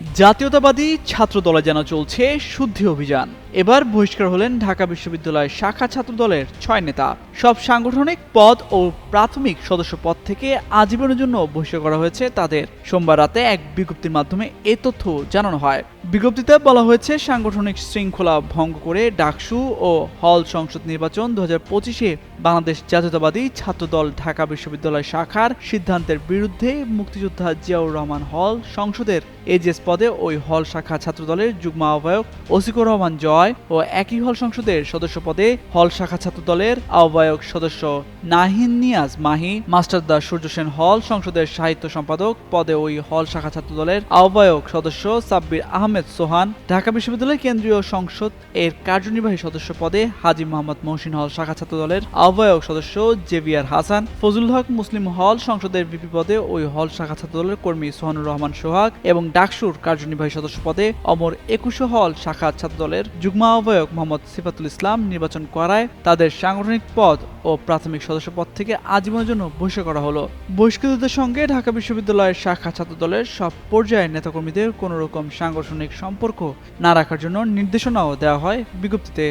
জাতীয়তাবাদী ছাত্র দলে যেন চলছে শুদ্ধি অভিযান। এবার বহিষ্কার হলেন ঢাকা বিশ্ববিদ্যালয়ের শাখা ছাত্র দলের ছয় নেতা। সব সাংগঠনিক পদ ও প্রাথমিক সদস্য পদ থেকে আজীবনের জন্য বহিষ্কার করা হয়েছে তাদের। সোমবার রাতে এক বিজ্ঞপ্তির মাধ্যমে এ তথ্য জানানো হয়। বিজ্ঞপ্তিতে বলা হয়েছে, সাংগঠনিক শৃঙ্খলা ভঙ্গ করে ডাকসু ও হল সংসদ নির্বাচন দু হাজার পঁচিশে বাংলাদেশ জাতীয়তাবাদী ছাত্রদল ঢাকা বিশ্ববিদ্যালয় শাখার সিদ্ধান্তের বিরুদ্ধে মুক্তিযোদ্ধা জিয়াউর রহমান হল সংসদের এজিএস পদে ওই হল শাখা ছাত্রদলের যুগ্ম আহ্বায়ক ওসিকুর রহমান জয় ও একই হল সংসদের সদস্য পদে হল শাখা ছাত্রদলের আহ্বায়ক সদস্য নাহিন নিয়াজ মাহি মাস্টারদা সূর্য সেন হল সংসদের সাহিত্য সম্পাদক পদে ওই হল শাখা ছাত্রদলের আহ্বায়ক সদস্য সাব্বির আহমেদ সোহান, ঢাকা বিশ্ববিদ্যালয় কেন্দ্রীয় সংসদ এর কার্যনির্বাহী সদস্য পদে হাজি মোহাম্মদ মহসিন হল শাখা ছাত্র দলের আহ্বায়ক সদস্য Xavier Hasan Fazal Haque Muslim hall সংসদের ভিপি পদে ওই হল শাখা ছাত্র দলের কর্মী সোহানুর রহমান সোহাগ এবং ডাকসুর কার্যনির্বাহী সদস্য পদে অমর একুশে হল শাখা ছাত্র দলের যুগ্ম আহ্বায়ক মোহাম্মদ সিফাতুল ইসলাম নির্বাচন করায় তাদের সাংগঠনিক পদ ও প্রাথমিক সদস্য পদ থেকে আজীবনের জন্য বহিষ্কার করা হলো। বহিষ্কৃতদের সঙ্গে ঢাকা বিশ্ববিদ্যালয়ের শাখা ছাত্র দলের সব পর্যায়ের নেতাকর্মীদের কোনো রকম সাংগঠনিক সম্পর্ক না রাখার জন্য নির্দেশনাও দেওয়া হয় বিজ্ঞপ্তিতে।